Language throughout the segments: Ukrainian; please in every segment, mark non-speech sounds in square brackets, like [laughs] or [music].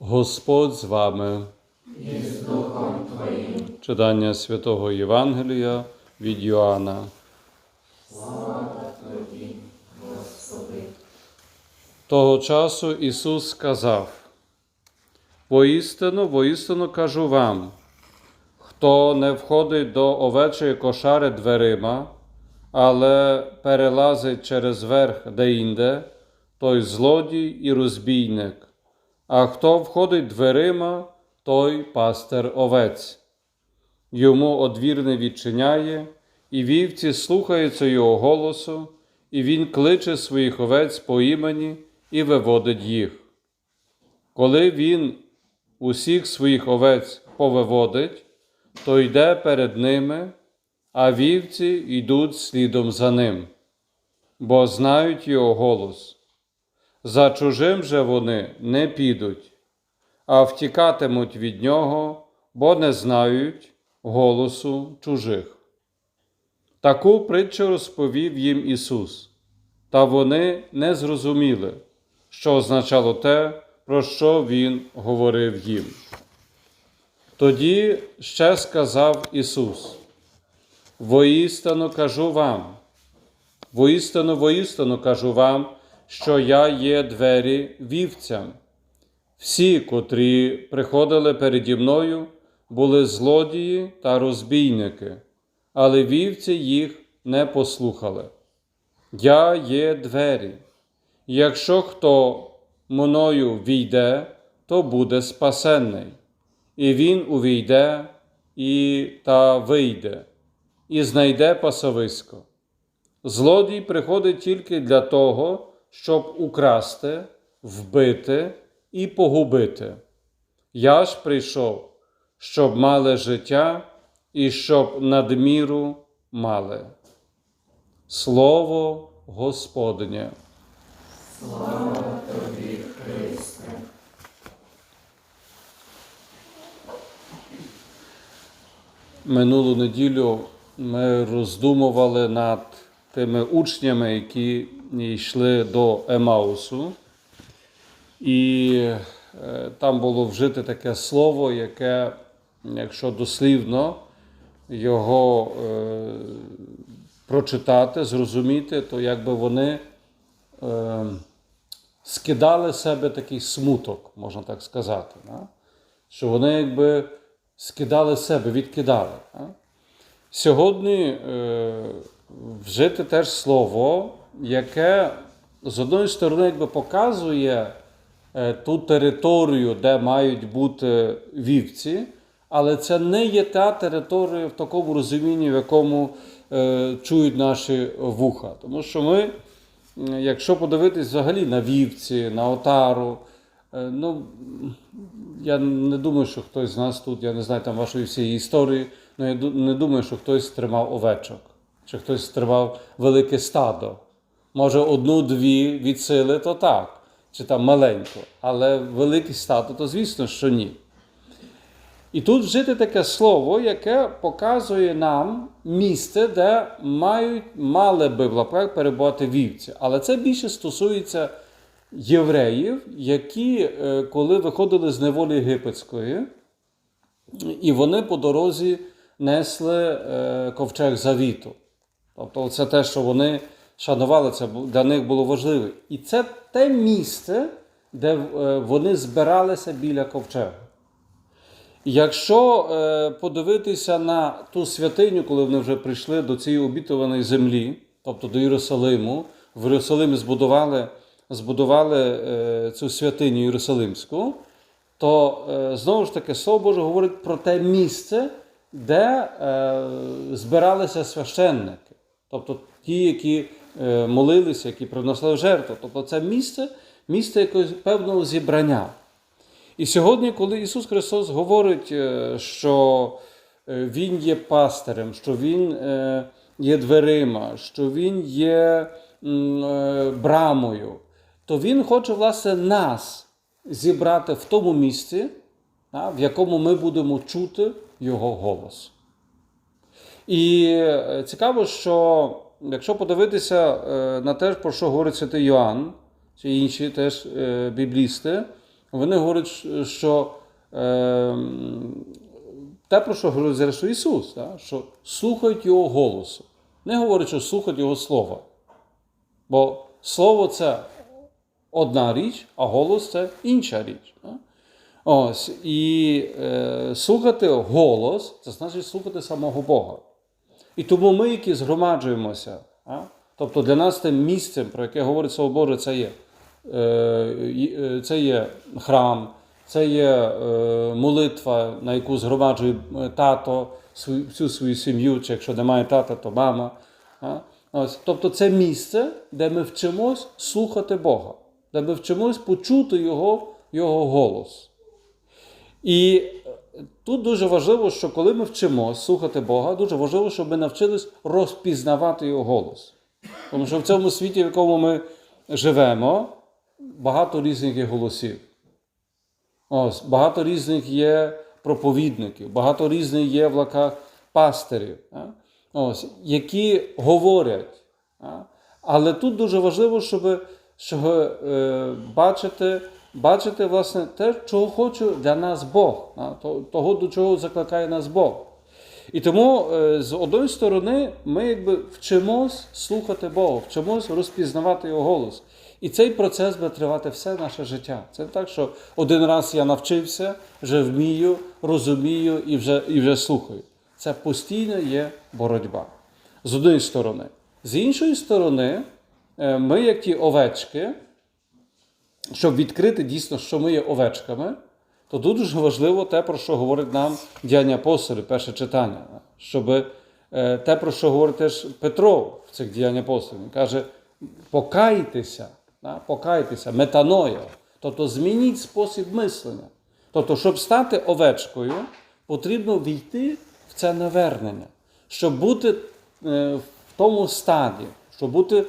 Господь з вами. І з Духом Твоїм. Читання Святого Євангелія від Йоанна. Того часу Ісус сказав: Воістину, воістину кажу вам, хто не входить до овечої кошари дверима, але перелазить через верх деінде, той злодій і розбійник. А хто входить дверима, той пастир овець. Йому одвір не відчиняє, і вівці слухаються його голосу, і він кличе своїх овець по імені і виводить їх. Коли він усіх своїх овець повиводить, то йде перед ними, а вівці йдуть слідом за ним, бо знають його голос. За чужим же вони не підуть, а втікатимуть від нього, бо не знають голосу чужих. Таку притчу розповів їм Ісус, та вони не зрозуміли, що означало те, про що Він говорив їм. Тоді ще сказав Ісус: Воістину кажу вам, воістину, воістину кажу вам, що я є двері вівцям. Всі, котрі приходили переді мною, були злодії та розбійники, але вівці їх не послухали. Я є двері. Якщо хто мною війде, то буде спасенний, і він увійде і та вийде, і знайде пасовисько. Злодій приходить тільки для того, щоб украсти, вбити і погубити. Я ж прийшов, щоб мали життя і щоб надміру мали. Слово Господнє. Минулу неділю ми роздумували над тими учнями, які йшли до Емаусу, і е, там було вжите таке слово, яке, якщо дослівно його е, прочитати, зрозуміти, то якби вони е, скидали себе такий смуток, можна так сказати. Да? Що вони якби скидали себе, відкидали. Да? Сьогодні е, вжити теж слово, яке з одної сторони якби показує е, ту територію, де мають бути вівці, але це не є та територія в такому розумінні, в якому е, чують наші вуха. Тому що ми, якщо подивитись взагалі на вівці, на отару, е, ну, я не думаю, що хтось з нас тут, я не знаю там вашої всієї історії, але я не думаю, що хтось тримав овечок, чи хтось тримав велике стадо. Може, одну-дві від сили, то так, чи там маленько, але велике стадо, то звісно, що ні. І тут вжити таке слово, яке показує нам місце, де мають, мали би в лапках перебувати вівці. Але це більше стосується євреїв, які, е, коли виходили з неволі єгипетської, і вони по дорозі несли е, ковчег завіту. Тобто, це те, що вони шанували, це для них було важливо. І це те місце, де е, вони збиралися біля ковчегу. Якщо е, подивитися на ту святиню, коли вони вже прийшли до цієї обітованої землі, тобто до Єрусалиму, в Єрусалимі збудували, збудували е, цю святиню Єрусалимську, то знову ж таки Слово Боже говорить про те місце, де збиралися священники, тобто ті, які молилися, які приносили жертву. Тобто це місце, місце якогось певного зібрання. І сьогодні, коли Ісус Христос говорить, е, що е, Він є пастирем, що Він е, є дверима, що Він є е, брамою, то Він хоче, власне, нас зібрати в тому місці, в якому ми будемо чути Його голос. І е, цікаво, що якщо подивитися е, на те, про що говорить святий Йоанн, чи інші теж е, біблісти, вони говорять, що е, те, про що говорить зрештою Ісус, що слухають Його голосу. Не говорить, що слухають Його Слова. Бо слово це одна річ, а голос це інша річ. Ось, і е, слухати голос це значить слухати самого Бога. І тому ми, які згромаджуємося, а? тобто для нас тим місцем, про яке говорить Слово Боже, це є, е, е, це є храм, це є е, молитва, на яку згромаджує тато, всю свою сім'ю, чи якщо немає тата, то мама. А? Ось, тобто це місце, де ми вчимось слухати Бога, де ми вчимось почути Його, Його голос. І тут дуже важливо, що коли ми вчимось слухати Бога, дуже важливо, щоб ми навчились розпізнавати Його голос. Тому що в цьому світі, в якому ми живемо, багато різних є голосів. Ось, багато різних є проповідників, багато різних є в лаках пастирів. Ось, які говорять. Але тут дуже важливо, щоб, щоб е, бачити, бачити власне те, чого хоче для нас Бог, того, до чого закликає нас Бог. І тому е, з одної сторони ми якби вчимось слухати Бога, вчимось розпізнавати Його голос. І цей процес буде тривати все наше життя. Це не так, що один раз я навчився, вже вмію, розумію і вже, і вже слухаю. Це постійно є боротьба. З однієї сторони. З іншої сторони, е, ми, як ті овечки, щоб відкрити дійсно, що ми є овечками, то тут дуже важливо те, про що говорить нам діяння апостолів, перше читання. Щоб е, те, про що говорить теж Петро в цих діяннях апостолів, він каже: покайтеся, покайтеся, метаноя. Тобто змініть спосіб мислення. Тобто, щоб стати овечкою, потрібно війти в це навернення, щоб бути е, в тому стаді, щоб бути е,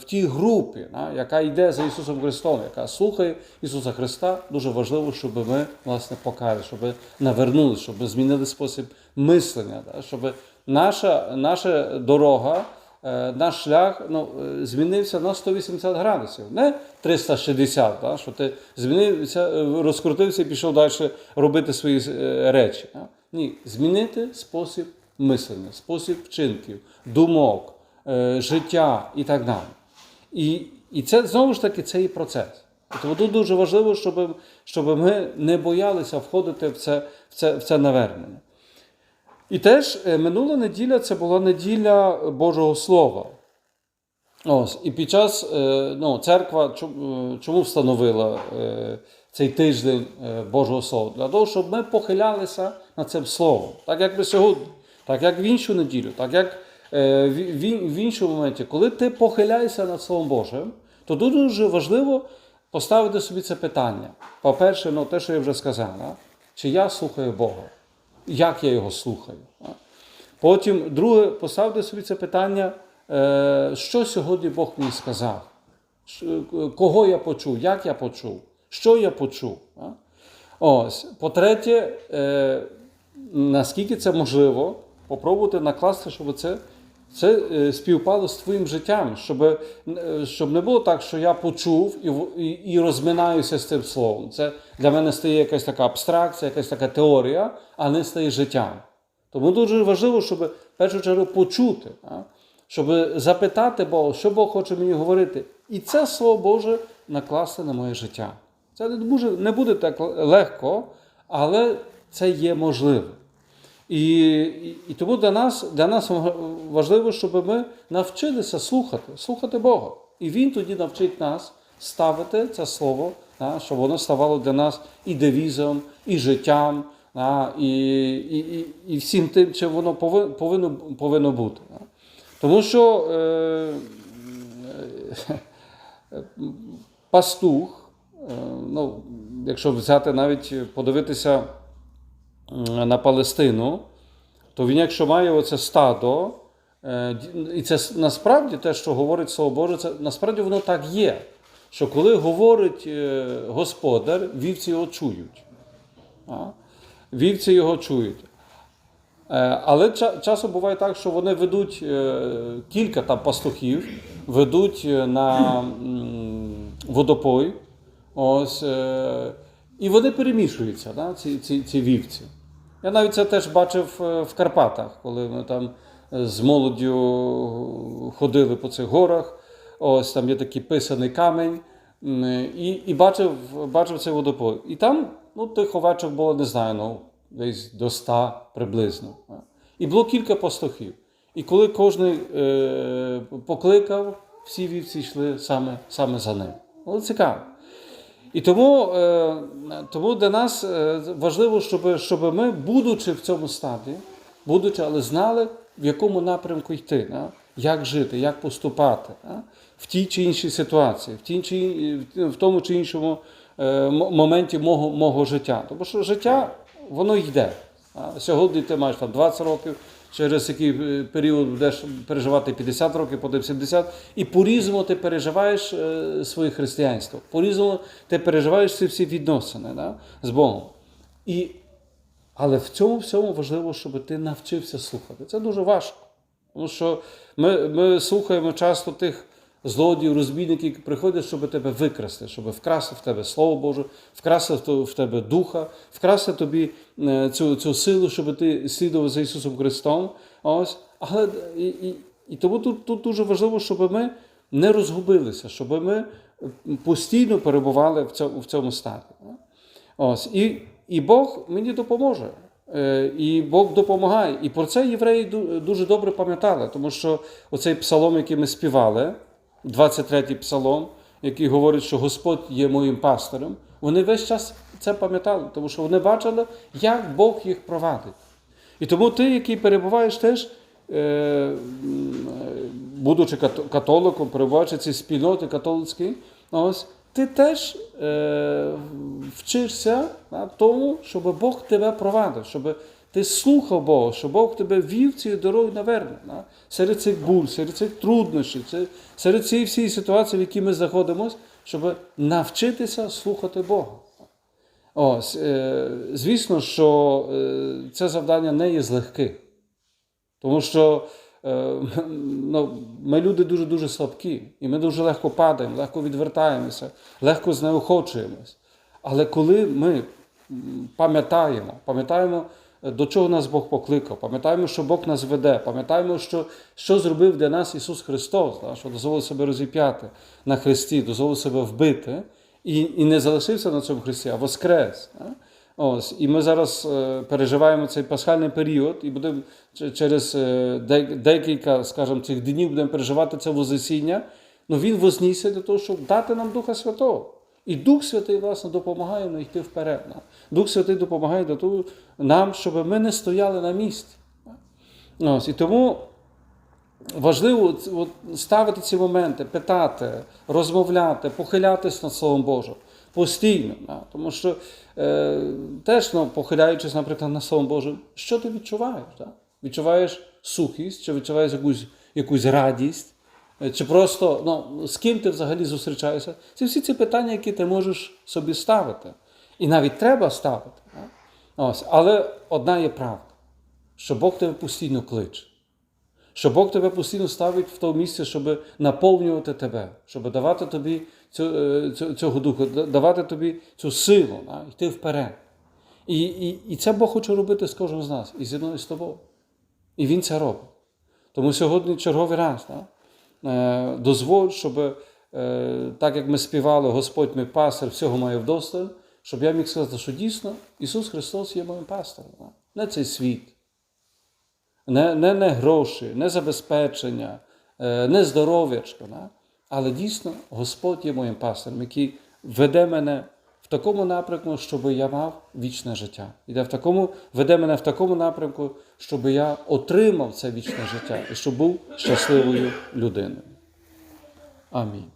в тій групі, яка йде за Ісусом Христом, яка слухає Ісуса Христа, дуже важливо, щоб ми власне покаяли, щоб навернулися, щоб змінили спосіб мислення, щоб наша, наша дорога. е, Наш шлях ну, е, змінився на 180 градусів, не 360, да, що ти змінився, розкрутився і пішов далі робити свої речі. Да. Ні, змінити спосіб мислення, спосіб вчинків, думок, життя і так далі. І, і це знову ж таки це і процес. Тому тут дуже важливо, щоб, щоб ми не боялися входити в це, в це, в це навернення. І теж е, минула неділя це була неділя Божого Слова. Ось, і під час е, ну, церква чому, встановила е, цей тиждень е, Божого Слова? Для того, щоб ми похилялися над цим словом. Так як ми сьогодні, так як в іншу неділю, так як е, в, в, іншому моменті, коли ти похиляєшся над Словом Божим, то дуже важливо поставити собі це питання. По-перше, ну, те, що я вже сказав, чи я слухаю Бога? Як я його слухаю? Потім, друге, поставте собі це питання, е, що сьогодні Бог мені сказав, кого я почув, як я почув, що я почув. Ось. По-третє, е, наскільки це можливо, попробувати накласти, щоб це, це е, співпало з твоїм життям, щоб, е, щоб не було так, що я почув і, і, і розминаюся з цим словом. Це для мене стає якась така абстракція, якась така теорія, а не стає життям. Тому дуже важливо, щоб в першу чергу почути, а? щоб запитати Бога, що Бог хоче мені говорити. І це Слово Боже накласти на моє життя. Це не буде, не буде так легко, але це є можливо. І, і, тому для нас, для нас важливо, щоб ми навчилися слухати, слухати Бога. І Він тоді навчить нас ставити це слово, да, щоб воно ставало для нас і девізом, і життям, да, і, і, і, всім тим, чим воно повинно, повинно, бути. Да. Тому що е, е, пастух, е, ну, якщо взяти навіть подивитися на Палестину, то він, якщо має оце стадо, е, і це насправді те, що говорить Слово Боже, це насправді воно так є. Що коли говорить е, господар, вівці його чують. Вівці його чують. Е, Але ча- часом буває так, що вони ведуть кілька там пастухів, ведуть на водопой, Ось, і вони перемішуються, да, ці, ці, ці вівці. Я навіть це теж бачив е, в Карпатах, коли ми там е, з молоддю ходили по цих горах. Ось там є такий писаний камінь. І, і бачив, бачив цей водопой. І там ну, тих овечок було, не знаю, ну, десь до ста приблизно. І було кілька пастухів. І коли кожен е, покликав, всі вівці йшли саме, саме за ним. Ну, цікаво. І тому, е, тому для нас е, важливо, щоб, щоб ми, будучи в цьому стаді, будучи, але знали, в якому напрямку йти, як жити, як поступати в тій чи іншій ситуації, в, тій чи, в тому чи іншому е, моменті мого, мого життя. Тому що життя, воно йде. Сьогодні ти маєш там 20 років, через який е, період будеш переживати 50 років, потім 70, і по-різному ти переживаєш е, своє християнство. По-різному ти переживаєш ці всі відносини да, з Богом. І, але в цьому всьому важливо, щоб ти навчився слухати. Це дуже важко. Тому що ми, ми слухаємо часто тих злодіїв, розбійників, які приходять, щоб тебе викрасти, щоб вкрасти в тебе Слово Боже, вкрасти в тебе духа, вкрасти тобі е, цю, цю силу, щоб ти слідував за Ісусом Христом. Ось. Але і, і, і тому тут, тут дуже важливо, щоб ми не розгубилися, щоб ми постійно перебували в цьому, в цьому стані. Ось. І, і Бог мені допоможе. Е, І Бог допомагає. І про це євреї дуже добре пам'ятали, тому що оцей псалом, який ми співали, 23-й псалом, який говорить, що Господь є моїм пастором, вони весь час це пам'ятали, тому що вони бачили, як Бог їх провадить. І тому ти, який перебуваєш теж, е, е, будучи кат- католиком, перебуваючи в цій спільноті католицькій, ось, ти теж е, вчишся на тому, щоб Бог тебе провадив, щоб ти слухав Бога, щоб Бог тебе вів цією дорогою наверне. Да? Серед цих буль, серед цих труднощів, серед цієї всієї ситуації, в якій ми знаходимося, щоб навчитися слухати Бога. Ось, е, звісно, що е, це завдання не є з легких. Тому що е, [laughs] ну, ми люди дуже-дуже слабкі, і ми дуже легко падаємо, легко відвертаємося, легко знеохочуємось. Але коли ми пам'ятаємо, пам'ятаємо, до чого нас Бог покликав, пам'ятаємо, що Бог нас веде, пам'ятаємо, що, що зробив для нас Ісус Христос, да, що дозволив себе розіп'яти на Христі, дозволив себе вбити, і, і не залишився на цьому Христі, а воскрес. Да? Ось, і ми зараз е, переживаємо цей пасхальний період, і будемо через е, декілька, скажімо, цих днів будемо переживати це Вознесіння. Ну він вознісся для того, щоб дати нам Духа Святого. І Дух Святий, власне, допомагає нам йти вперед. Дух Святий допомагає нам, щоб ми не стояли на місці. Ось, і тому важливо ставити ці моменти, питати, розмовляти, похилятись над Словом Божим постійно. Тому що е, теж, ну, похиляючись, наприклад, над Словом Божим, що ти відчуваєш? Відчуваєш сухість, чи відчуваєш якусь, якусь радість, чи просто ну, з ким ти взагалі зустрічаєшся? Це всі ці питання, які ти можеш собі ставити. І навіть треба ставити. Ось. Але одна є правда, що Бог тебе постійно кличе. Що Бог тебе постійно ставить в тому місце, щоб наповнювати тебе, щоб давати тобі цю, е, цього духу, давати тобі цю силу, йти вперед. І, і, і це Бог хоче робити з кожним з нас, і зі мною з тобою. І Він це робить. Тому сьогодні черговий раз е, дозволь, щоб е, так як ми співали, Господь мій пастир, всього має вдосталь, щоб я міг сказати, що дійсно Ісус Христос є моїм пастором. Не цей світ не, не, не гроші, не забезпечення, е, не здоров'ячко, але дійсно Господь є моїм пастором, який веде мене такому напрямку, щоб я мав вічне життя. Іде в такому, веде мене в такому напрямку, щоб я отримав це вічне життя і щоб був щасливою людиною. Амінь.